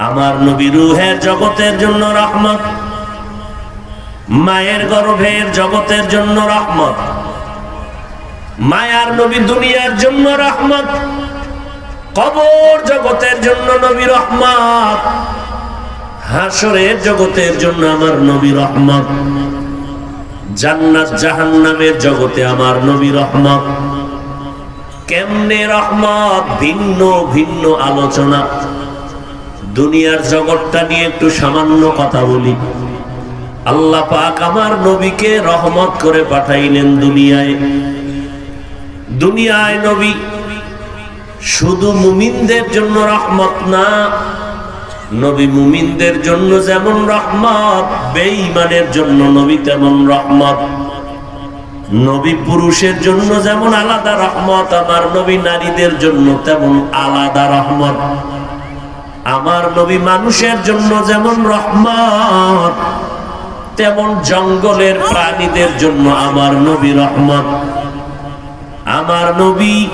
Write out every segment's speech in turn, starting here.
আমার নবী রুহের জগতের জন্য রহমত, মায়ের গর্ভের জগতের জন্য রহমত, মায়ার নবী দুনিয়ার জন্য রহমত, কবর জগতের জন্য নবী রহমত, হাসরের জগতের জন্য আমার নবী রহমত, জান্নাত জাহান্নামের জগতে আমার নবী রহমত। কেমনে রহমত? ভিন্ন ভিন্ন আলোচনা। দুনিয়ার জগৎটা নিয়ে একটু সামান্য কথা বলি। আল্লাহ পাক আমার নবীকে রহমত করে পাঠাইলেন দুনিয়ায়। দুনিয়ায় নবী শুধু মুমিনদের জন্য রহমত না, নবী মুমিনদের জন্য যেমন রহমত, বেঈমানের জন্য নবী তেমন রহমত। নবী পুরুষের জন্য যেমন আলাদা রহমত, আমার নবী নারীদের জন্য তেমন আলাদা রহমত। আমার নবী মানুষের জন্য যেমন রহমত, তেমন জঙ্গলের প্রাণীদের জন্য আমার নবী রহমত। আমার নবী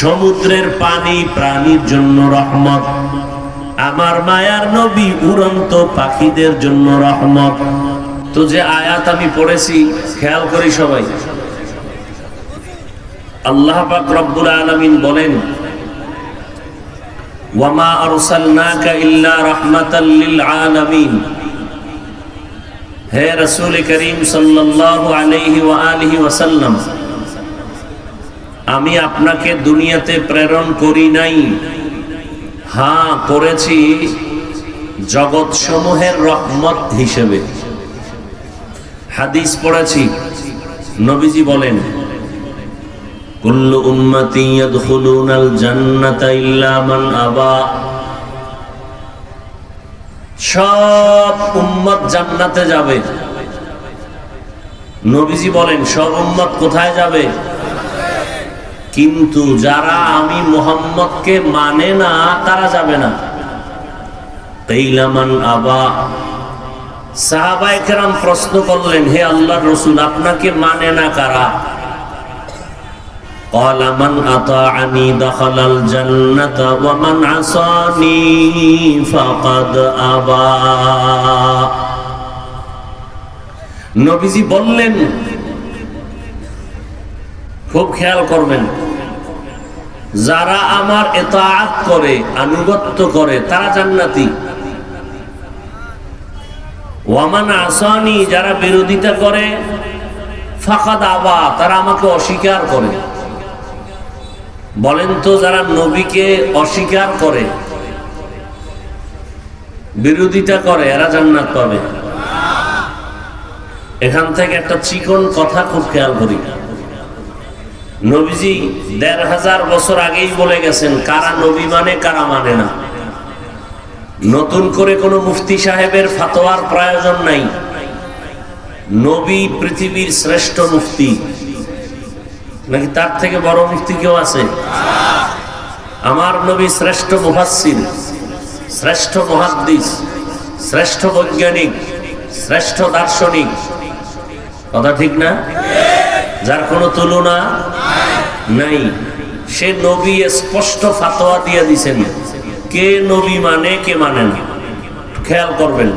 সমুদ্রের পানি প্রাণীর জন্য রহমত। আমার মায়ার নবী উড়ন্ত পাখিদের জন্য রহমত। তো যে আয়াত আমি পড়েছি, খেয়াল করি সবাই। আল্লাহ পাক রব্বুল আলামিন বলেন ওয়ামা হে করিম আলাইহি ওয়াসাল্লাম, আমি আপনাকে দুনিয়াতে প্রেরণ করি নাই। হ্যাঁ করেছি জগৎ সমূহের রহমত হিসেবে। হাদিস পড়েছি, নবীজি বলেন সব উম্মত জান্নাতে যাবে। নবীজি বলেন, সব উম্মত কোথায় যাবে? কিন্তু যারা আমি মোহাম্মদকে মানে না, তারা যাবে না। তেইলামান আবা। সাহাবাই কেরাম প্রশ্ন করলেন, হে আল্লাহ রসুল, আপনাকে মানে না কারা? قال من أطاعني دخل الجنة ومن عصاني فقد أبى নবীজি বললেন খুব খেয়াল করবেন যারা আমার এতাআত করে আনুগত্য করে তারা জান্নাতি ওয়ামান আসানি যারা বিরোধিতা করে ফাকাদ আবা তারা আমাকে অস্বীকার করে বলেন তো যারা নবীকে অস্বীকার করে, বিরোধিতা করে, এরা জান্নাত পাবে। এখান থেকে একটা চিকন কথা খুব খেয়াল করি। নবীজি দেড় হাজার বছর আগেই বলে গেছেন, কারা নবী মানে কারা মানে না। নতুন করে কোনো মুফতি সাহেবের ফাতোয়ার প্রয়োজন নাই। নবী পৃথিবীর শ্রেষ্ঠ মুফতি। নাকি তার থেকে বড় মুফতি কেউ আছে? আমার নবী শ্রেষ্ঠ মুহাসিন শ্রেষ্ঠ মহাদ্দিস, শ্রেষ্ঠ বৈজ্ঞানিক, শ্রেষ্ঠ দার্শনিক। কথা ঠিক না? যার কোনো তুলনা নাই। সে নবী স্পষ্ট ফাতোয়া দিয়ে দিছেন, কে নবী মানে কে মানে না। খেয়াল করবেন।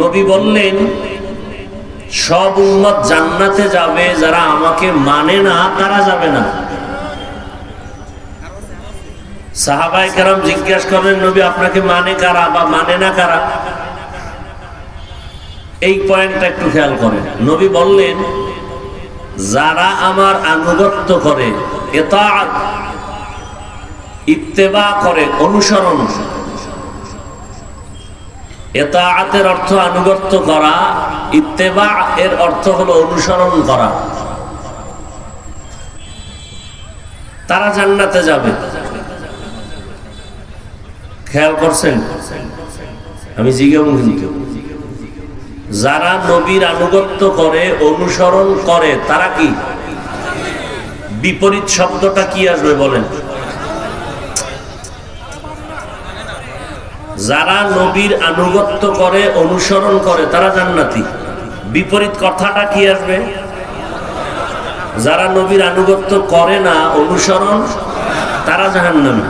নবী বললেন সব উম্মত জান্নাতে যাবে, যারা আমাকে মানে না, তারা যাবে না। সাহাবাই কারাম জিজ্ঞাসা করেন নবী, আপনাকে মানে কারা বা মানে না কারা? এই পয়েন্টটা একটু খেয়াল করেন। নবী বললেন, যারা আমার আনুগত্য করে, এতাআত, ইত্তেবা করে, অনুসরণ, এতাআতের অর্থ আনুগত্য করা ইত্তেবা এর অর্থ হলো অনুসরণ করা। তারা জান্নাতে যাবে। খেয়াল করছেন? আমি জিজ্ঞাসা যারা নবীর আনুগত্য করে, অনুসরণ করে, তারা কি? বিপরীত শব্দটা কি আসবে বলেন? যারা নবীর আনুগত্য করে, অনুসরণ করে, তারা জান্নাতি। বিপরীত কথাটা কি আসবে? যারা নবীর আনুগত্য করে না, অনুসরণ, তারা জাহান্নামী।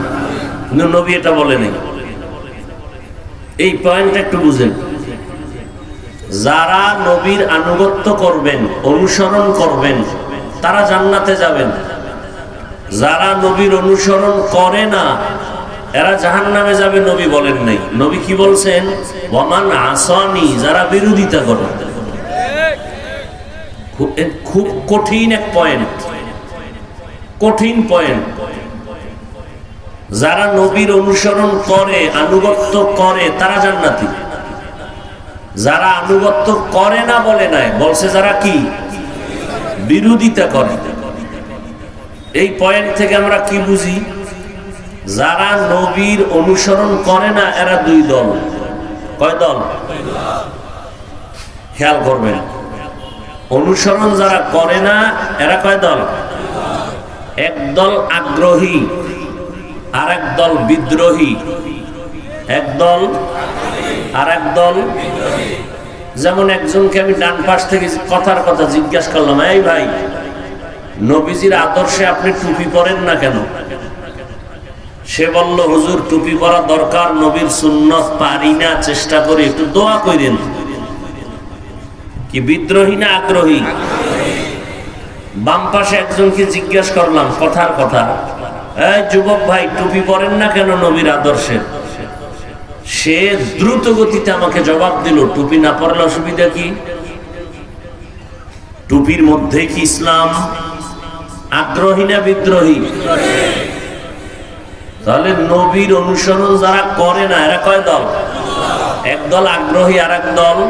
কিন্তু নবী এটা বলে নেই এই পয়েন্টটা একটু বুঝেন। যারা নবীর আনুগত্য করবেন, অনুসরণ করবেন, তারা জান্নাতে যাবেন। যারা নবীর অনুসরণ করে না, এরা জাহান নামে যাবে, নবী বলেন নাই। নবী কি বলছেন? ওমান আসনি, যারা বিরোধিতা করে। খুব কঠিন এক পয়েন্ট কঠিন পয়েন্ট যারা নবীর অনুসরণ করে, আনুগত্য করে, তারা জান্নাতি। যারা আনুগত্য করে না বলে নাই, বলছে যারা কি? বিরোধিতা করে। এই পয়েন্ট থেকে আমরা কি বুঝি? যারা নবীর অনুসরণ করে না, এরা দুই দল। কয় দল? খেয়াল করবেন। অনুসরণ যারা করে না, এরা কয় দল? একদল আগ্রহী আর এক দল বিদ্রোহী। একদল আর এক দল। যেমন একজনকে আমি ডান পাশ থেকে কথার কথা জিজ্ঞাসা করলাম, এই ভাই, নবীজির আদর্শে আপনি টুপি পরেন না কেন? সে বলল, হুজুর, টুপি পরা দরকার, নবীর সুন্নত পারি না, চেষ্টা করি, একটু দোয়া করেন কি বিদ্রোহী না আগ্রহী? বাম পাশে একজনকে জিজ্ঞাসা করলাম কথার কথা। যুবক ভাই, টুপি পরেন না কেন নবীর আদর্শে? সে দ্রুত গতিতে আমাকে জবাব দিল, টুপি না পরলে অসুবিধা কি? টুপির মধ্যে কি ইসলাম? আগ্রহী না বিদ্রোহী? তাহলে নবীর অনুসরণ যারা করে না, এরা কয় দল? একদল আগ্রহী আর একদল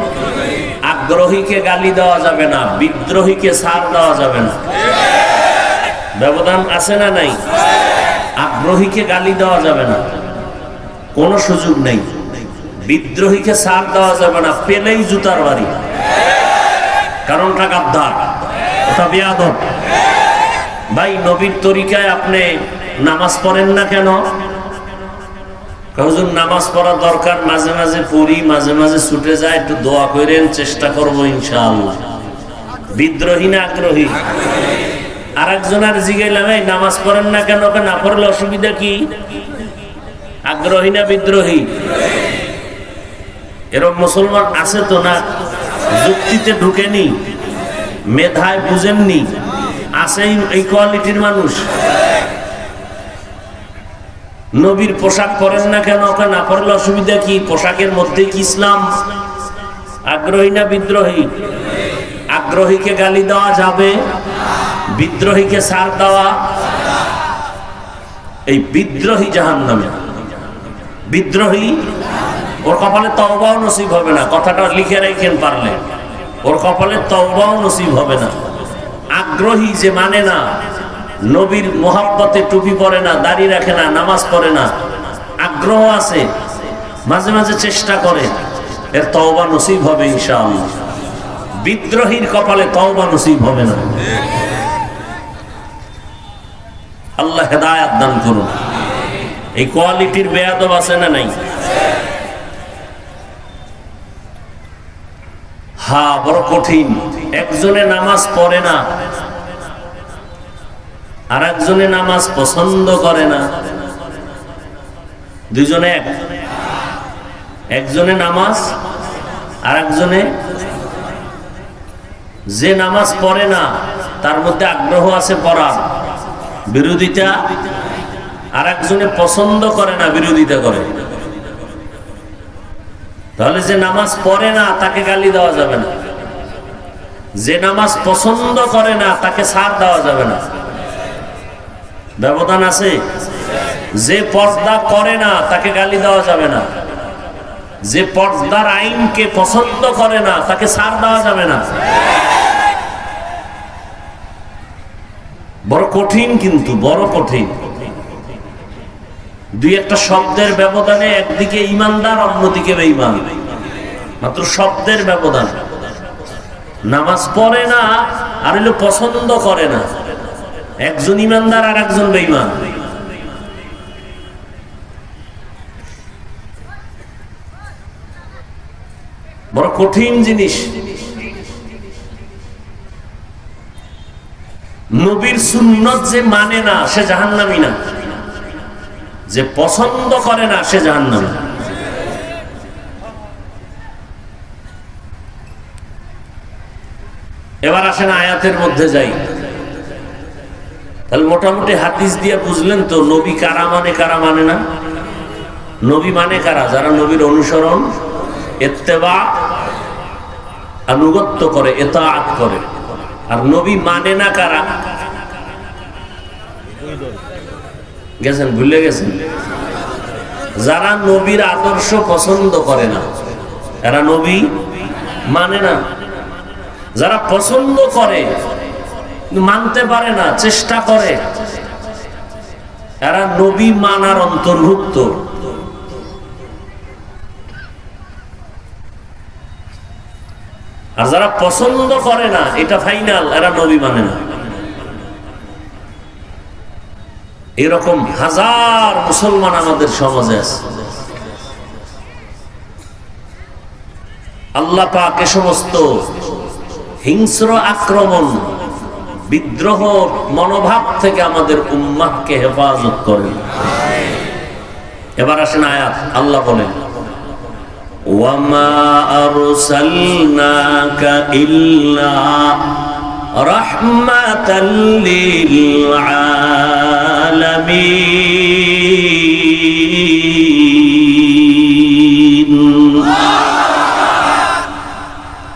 আগ্রহীকে গালি দেওয়া যাবে না, বিদ্রোহীকে সার দেওয়া যাবে না। ব্যবধান আছে না নাই? আগ্রহীকে গালি দেওয়া যাবে না। কোনো সুযোগ নেই। বিদ্রোহীকে সার দেওয়া যাবে না, পেলেই জুতার বাড়ি। কারণ কারণটা গাদ্দার। ওটা বেয়াদব। ভাই, নবীর তরিকায় আপনি নামাজ পড়েন না কেন? হুজুর, নামাজ পড়া দরকার, মাঝে মাঝে পড়ি, মাঝে মাঝে ছুটে যায় একটু দোয়া করেন, চেষ্টা করব ইনশাআল্লাহ। বিদ্রোহী না আগ্রহী? আর একজন আর জিগাইলাম এই, নামাজ পড়েন না কেন? না পড়লে অসুবিধা কি? আগ্রহী না বিদ্রোহী? এরকম মুসলমান আছে তো না? যুক্তিতে ঢুকেনি? মেধায় বুঝেননি? আছে এই কোয়ালিটির মানুষ? নবীর পোশাক পরেন না কেন? ওকে না পরলে অসুবিধা কি? পোশাকের মধ্যে কি ইসলাম? আগ্রহী না বিদ্রোহী? আগ্রহীকে গালি দেওয়া যাবে? বিদ্রোহীকে সার দেওয়া? এই বিদ্রোহী জাহান নামে বিদ্রোহী? ওর কপালে তওবাও নসিব হবে না। কথাটা লিখে রেখেন পারলে। ওর কপালে তওবাও নসিব হবে না। আগ্রহী যে মানে না নবীর মোহাব্বতে টুপি পরে না, দাড়ি রাখে না, নামাজ পড়ে না। আগ্রহ আছে, মাঝে মাঝে চেষ্টা করে। এর তওবা নসিব হবে ইনশাআল্লাহ। বিদ্রোহীর কপালে তওবা নসিব হবে না। আল্লাহ হেদায়াত দান করুন। এই কোয়ালিটির বেয়াদব আছে না নাই? হা, বড় কঠিন। একজনে নামাজ পড়ে না আর একজনে নামাজ পছন্দ করে না। দুইজনে এক। একজনে নামাজ আর একজনে যে নামাজ পড়ে না, তার মধ্যে আগ্রহ আছে পড়ার। বিরোধিতা আর একজনে পছন্দ করে না, বিরোধিতা করে। তাহলে যে নামাজ পড়ে না, তাকে গালি দেওয়া যাবে না। যে নামাজ পছন্দ করে না, তাকে সার দেওয়া যাবে না। ব্যবধান আছে। যে পর্দা করে না, তাকে গালি দেওয়া যাবে না। যে পর্দার আইনকে পছন্দ করে না, তাকে সার দেওয়া যাবে না। বড় কঠিন কিন্তু, বড় কঠিন। দুই একটা শব্দের ব্যবধানে একদিকে ইমানদার, অন্যদিকে বেঈমান। মাত্র শব্দের ব্যবধান। নামাজ পড়ে না, আর পছন্দ করে না। একজন ইমানদার আর একজন বেঈমান। বড় কঠিন জিনিস। নবীর সুন্নত যে মানে না, সে জাহান্নামি না। যে পছন্দ করে না, সে জাহান্নামি। এবার আসেন আয়াতের মধ্যে যাই। তাহলে মোটামুটি হাদিস দিয়ে বুঝলেন তো, নবী কারা মানে কারা মানে না? নবী মানে কারা? যারা নবীর অনুসরণ এত্তেবা আনুগত্য করে এতাআত করে। আর নবী মানে না কারা? গেছেন, ভুলে গেছেন? যারা নবীর আদর্শ পছন্দ করে না, এরা নবী মানে না। যারা পছন্দ করে মানতে পারে না, চেষ্টা করে। এরা নবী মানার অন্তর্ভুক্ত। আর যারা পছন্দ করে না, এটা ফাইনাল এরা নবী মানে না। এরকম হাজার মুসলমান আমাদের সমাজে আছে। আল্লাহ পাক এ সমস্ত হিংস্র আক্রমণ বিদ্রোহ মনোভাব থেকে আমাদের উম্মাহকে হেফাজত করেন এবার আসেন আয়াত আল্লাহ বলেন وما أرسلناك إلا رحمة للعالمين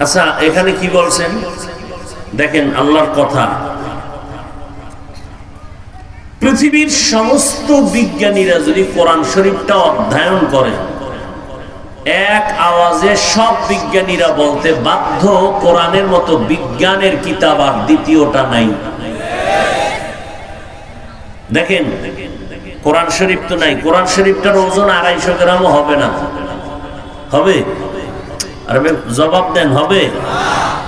আচ্ছা এখানে কি বলছেন দেখেন আল্লাহর কথা। পৃথিবীর সমস্ত বিজ্ঞানীরা যদি কোরআন শরীফটা অধ্যয়ন করে, এক আওয়াজে সব বিজ্ঞানীরা বলতে বাধ্য, কোরআনের মতো বিজ্ঞানের কিতাব আর দ্বিতীয়টা নাই। দেখেন, কোরআন শরীফ তো নাই। কোরআন শরীফটার ওজন আড়াইশো গ্রামও হবে না। হবে? আর জবাব দেন, হবে?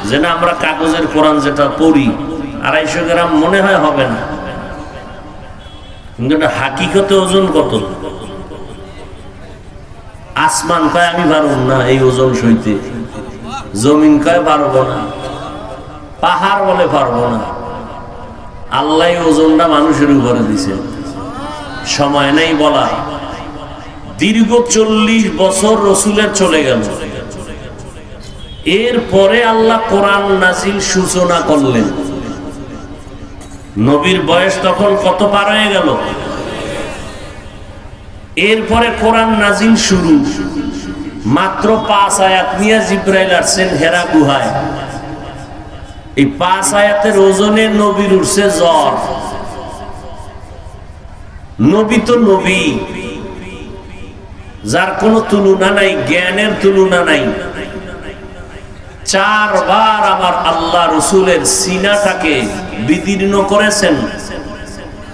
যে না আমরা কাগজের কোরআন যেটা পড়ি, আড়াইশো গ্রাম মনে হয় হবে না। কিন্তু এটা হাকিকতে ওজন কত? আসমান কয় আমি পারব না, এই ওজন সইতে। জমিন কয় পারব না। পাহাড় বলে পারব না। আল্লাহ ওজনটা মানুষের উপরে দিছে। সময় নেই বলা। দীর্ঘ চল্লিশ বছর রসুলের চলে গেল। এরপরে আল্লাহ কোরআন নাজিল সূচনা করলেন। নবীর বয়স তখন কত পার হয়ে গেল? এরপরে কোরআন নাজিল শুরু। মাত্র পাঁচ আয়াত নিয়ে জিব্রাইল আসছেন হেরা গুহায়। এই পাঁচ আয়াতের ওজনে নবীর উঠছে জ্বর। নবী তো নবী। যার কোনো তুলনা নাই, জ্ঞানের তুলনা নাই। চারবার আমার আল্লাহ রসুলের সিনাটাকে বিদীর্ণ করেছেন,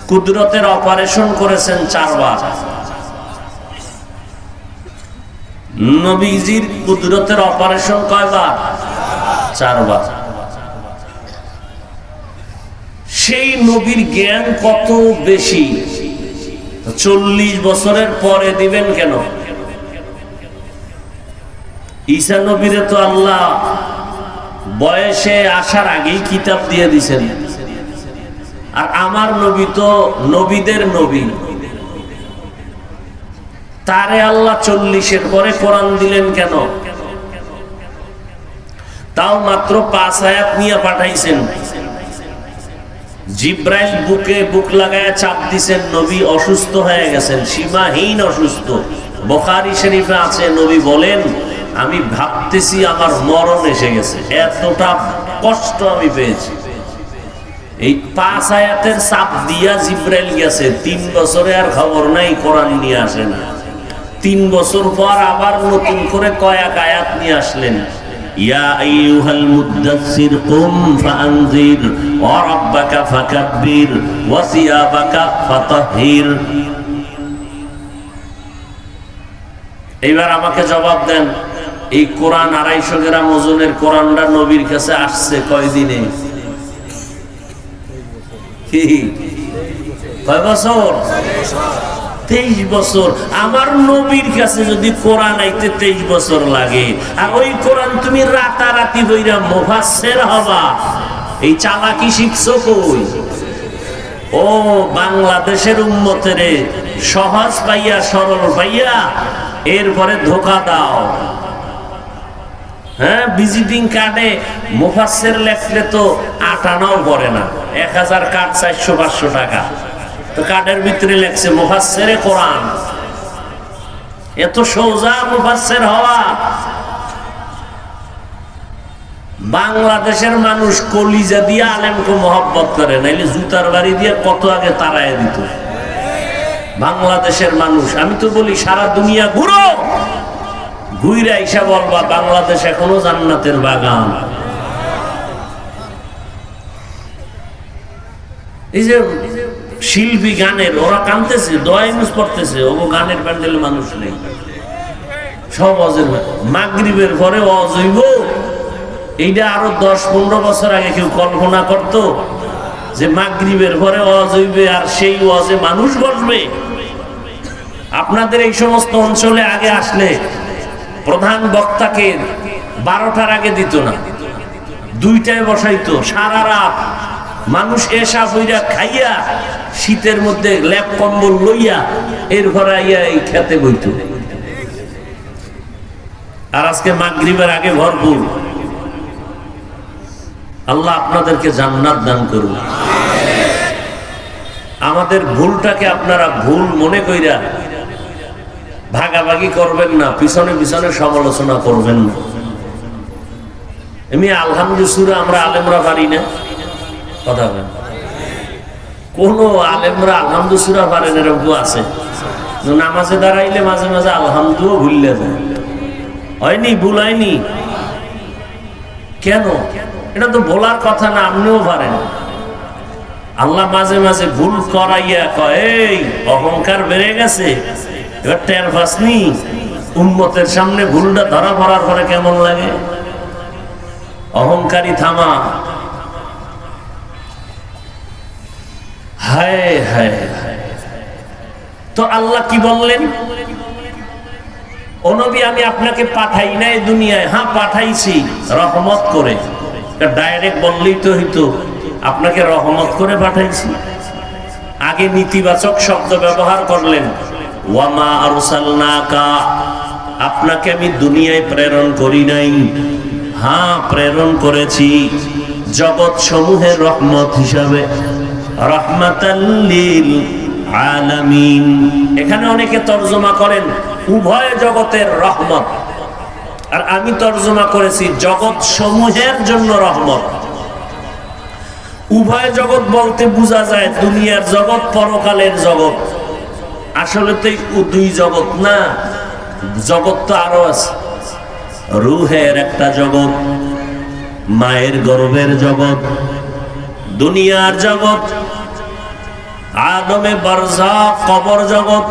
কুদরতের অপারেশন করেছেন চারবার। নবীজির কুদরতের অপারেশন কয়বার? চারবার। সেই নবীর জ্ঞান কত বেশি? চল্লিশ বছরের পরে দিবেন কেন? ঈসা নবীরে তো আল্লাহ বয়সে আসার আগেই কিতাব দিয়ে দিছেন। আর আমার নবী তো নবীদের নবী। তারে আল্লাহ চল্লিশের পরে কোরআন দিলেন কেন? তাও মাত্র পাঁচ আয়াত নিয়ে পাঠাইছেন। জিব্রাইল বুকে বুক লাগায় চাপ দিছেন, নবী অসুস্থ হয়ে গেছেন, সীমাহীন অসুস্থ। বখারি শরীফে আছে, নবী বলেন আমি ভাবতেছি আমার মরণ এসে গেছে। এতটা কষ্ট আমি পেয়েছি। এই পাঁচ আয়াতের চাপ দিয়া জিব্রাইল গেছে। তিন বছরে আর খবর নাই, কোরআন নিয়ে আসে না। তিন বছর পর আবার নতুন করে কয়েক আয়াত নিয়ে আসলেন। এইবার আমাকে জবাব দেন। এই কোরআন আড়াইশো গ্রাম ওজনের কোরআনটা নবীর কাছে আসছে কয়দিনে? কয় বছর? তেইশ বছর। আমার নবীর কাছে যদি কোরআন আইতে তেইশ বছর লাগে, আর ওই কোরআন তুমি রাতারাতি বইরা মোফাসের হবা। এই চালাকি শিখছো কই? ও বাংলাদেশের উন্মতের সহজ পাইয়া, সরল পাইয়া, এরপরে ধোকা দাও। হ্যাঁ ভিজিটিং কার্ডে মুফাসের লেখলে তো আটানাও পড়ে না। এক হাজার কার্ড চারশো, পাঁচশো টাকা। তো কার্ডের ভিতরে লেখছে মুফাসেরে কোরআন। এত সোজা মুফাসের হওয়া। বাংলাদেশের মানুষ কলিজা দিয়ে আলেমকে মহব্বত করে। নাইলে জুতার বাড়ি দিয়ে কত আগে তারায় দিত? বাংলাদেশের মানুষ, আমি তো বলি সারা দুনিয়া ঘুরো। ঘুইরা ইসা বলবা, বাংলাদেশ এখনও জান্নাতের বাগান। এই যে শিল্পী গানের, ওরা কানতেছে দোয়া ইউজ করতেছে ও গানের প্যান্ডেলে মানুষ নেই। সব অজের মাগরিবের পরে অজ হইব। এইটা আরও দশ পনেরো বছর আগে কেউ কল্পনা করত যে মাগরিবের পরে অজ হইবে আর সেই অজে মানুষ বসবে। আপনাদের এই সমস্ত অঞ্চলে আগে আসলে প্রধান বক্তাকে বারোটার আগে দিত না। দুইটায় বসাইতো, সারা রাত। মানুষ এসা বইরা খাইয়া, শীতের মধ্যে ল্যাপ কম্বল লইয়া এর ঘরে আইয়া এই খেতে বইত। আর আজকে মাগরিবের আগে ভরপুর। আল্লাহ আপনাদেরকে জান্নাত দান করুন। আমাদের ভুলটাকে আপনারা ভুল মনে কইরা ভাগাভাগি করবেন না, পিছনে পিছনে সমালোচনা করবেন না। এমনি আলহামদুসুরা আমরা আলেমরা পারি না। কথা বলেন। কোন আলেমরা আলহামদুসুরা পারেন এরকম আছে। নামাজে দাঁড়াইলে মাঝে মাঝে আলহামদুও ভুললে যায়। হয়নি, ভুল হয়নি। কেন? এটা তো বলার কথা না, আপনিও পারেন। আল্লাহ মাঝে মাঝে ভুল করাইয়া কয়, এই, অহংকার বেড়ে গেছে। এবার টের পাসনি উম্মতের সামনে ভুলটা ধরা পড়ার পরে কেমন লাগে? অহংকারী থামা। হায় হায়। তো আল্লাহ কি বললেন? অনবী আমি আপনাকে পাঠাই নাই দুনিয়ায়। হ্যাঁ পাঠাইছি, রহমত করে। ডাইরেক্ট বললেই তো হইতো। আপনাকে রহমত করে পাঠাইছি। আগে নেতিবাচক শব্দ ব্যবহার করলেন। ওয়ামা আরসালনাকা, আপনাকে আমি দুনিয়ায় প্রেরণ করি নাই। হ্যাঁ প্রেরণ করেছি জগৎ সমূহের রহমত হিসাবে। রহমাতাল্লিল আলামিন। এখানে অনেকে তর্জমা করেন, উভয় জগতের রহমত। আর আমি তর্জমা করেছি জগৎ সমূহের জন্য রহমত। উভয় জগৎ বলতে বোঝা যায় দুনিয়ার জগৎ, পরকালের জগৎ। আসলে তো দুই জগৎ না, জগৎ তো আরও আছে। রুহের একটা জগৎ, মায়ের গর্ভের জগৎ, দুনিয়ার জগৎ, আদমে বরজা কবর জগৎ,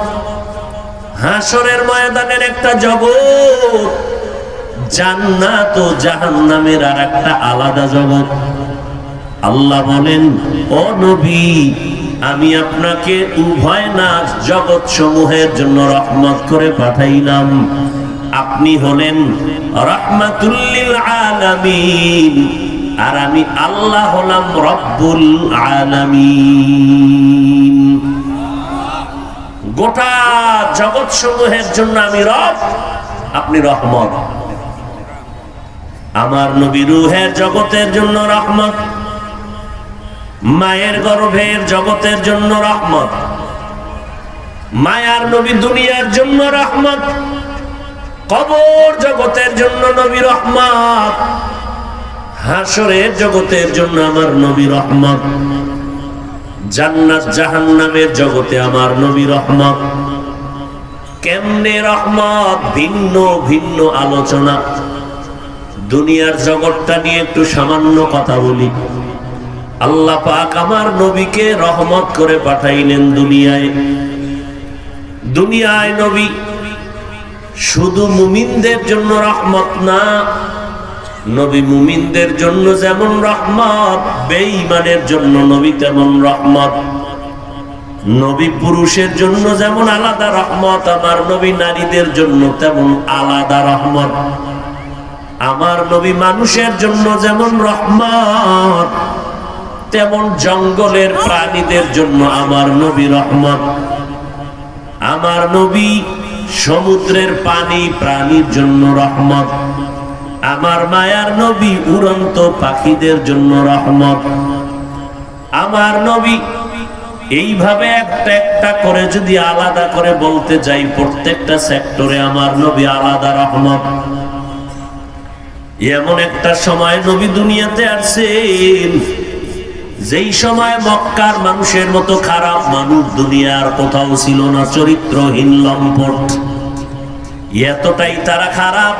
হাসরের ময়দানের একটা জগৎ, জান্নাত ও জাহান্নামের আর একটা আলাদা জগৎ। আল্লাহ বলেন, ও নবী আমি আপনাকে উভয় না জগৎ সমূহের জন্য রহমত করে পাঠাইলাম। আপনি হলেন রহমাতুল্লিল আলামিন, আর আমি আল্লাহ হলাম রব্বুল আলামিন। গোটা জগৎ সমূহের জন্য আমি রব, আপনি রহমত। আমার নবী রুহের জগতের জন্য রহমত। মায়ের গর্ভের জগতের জন্য রহমত। মায়ার নবী দুনিয়ার জন্য রহমত। কবর জগতের জন্য নবী রহমত। হাসরের জগতের জন্য আমার নবী রহমত। জান্নাত জাহান্নামের জগতে আমার নবী রহমত। কেমনে রহমত? ভিন্ন ভিন্ন আলোচনা। দুনিয়ার জগৎটা নিয়ে একটু সামান্য কথা বলি। আল্লাহ পাক আমার নবীকে রহমত করে পাঠাইলেন দুনিয়ায়। দুনিয়ায় নবী শুধু মুমিনদের জন্য রহমত না, নবী মুমিনদের জন্য যেমন রহমত, বেঈমানের জন্য নবী তেমন রহমত। নবী পুরুষের জন্য যেমন আলাদা রহমত, আমার নবী নারীদের জন্য তেমন আলাদা রহমত। আমার নবী মানুষের জন্য যেমন রহমত তেমন জঙ্গলের প্রাণীদের জন্য আমার নবী রহমত। আমার নবী সমুদ্রের পানি প্রাণীর জন্য রহমত। আমার মায়ার নবী উড়ন্ত পাখিদের জন্য রহমত। আমার নবী এইভাবে একটা একটা করে যদি আলাদা করে বলতে যাই, প্রত্যেকটা সেক্টরে আমার নবী আলাদা রহমত। এমন একটা সময় নবী দুনিয়াতে আসছেন যেই সময় মক্কার মানুষের মতো খারাপ মানুষ দুনিয়ার কোথাও ছিল না, চরিত্রহীন লম্পট। এতটাই তারা খারাপ,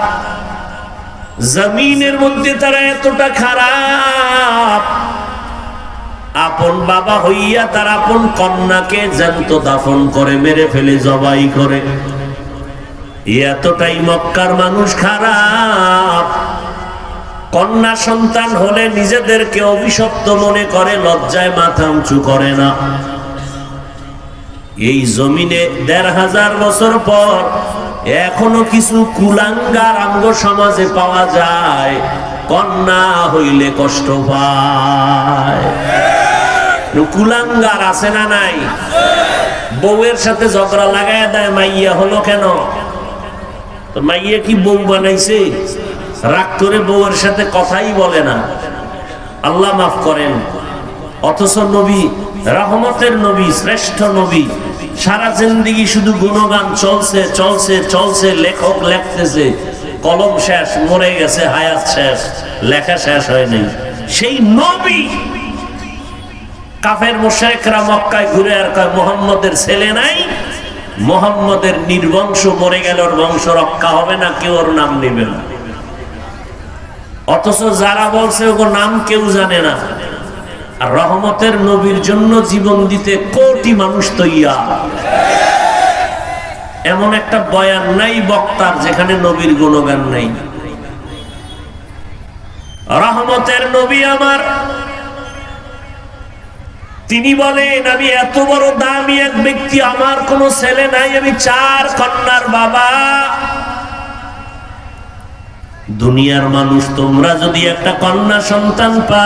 জমিনের মধ্যে তারা এতটা খারাপ। আপন বাবা হইয়া তার আপন কন্যাকে জ্যান্ত দাফন করে, মেরে ফেলে, জবাই করে। এতটাই মক্কার মানুষ খারাপ। কন্যা সন্তান হলে নিজেদেরকে অভিশপ্ত মনে করে, লজ্জায় মাথা উঁচু করে না। এই জমিনে দেড় হাজার বছর পর এখনও কিছু কুলাঙ্গার আঙ্গ সমাজে পাওয়া যায়। কন্যা হইলে কষ্ট পায়। কুলাঙ্গার আছে না নাই? বউয়ের সাথে ঝগড়া লাগায় দেয়, মাইয়া হলো কেন? মাইয়া কি বউ বানাইছে? রাগ করে বউয়ের সাথে কথাই বলে না। আল্লাহ মাফ করেন। অথচ নবী, রহমতের নবী, শ্রেষ্ঠ নবী, সারা জিন্দিগি শুধু গুণগান চলছে চলছে চলছে, লেখক লেখতেছে। কলম শেষ, মরে গেছে, হায়াত শেষ, লেখা শেষ হয়নি সেই নবী কাফের মোশেকরা মক্কায় ঘুরে আর কয়, মোহাম্মদের ছেলে নাই, মোহাম্মদের নির্বংশ মরে গেল ওর বংশ রক্ষা হবে না, কেউ ওর নাম নেবে না। অথচ যারা বলছে ওগো নাম কেউ জানে না। আর রহমতের নবীর জন্য জীবন দিতে কোটি মানুষ তৈয়া এমন একটা বয়ান নাই বক্তার যেখানে নবীর গুণগান নাই। রহমতের নবী আমার। তিনি বলেন, আমি এত বড় দামি এক ব্যক্তি, আমার কোনো ছেলে নাই, আমি চার কন্যার বাবা। দুনিয়ার মানুষ তোমরা যদি একটা কন্যা সন্তান পা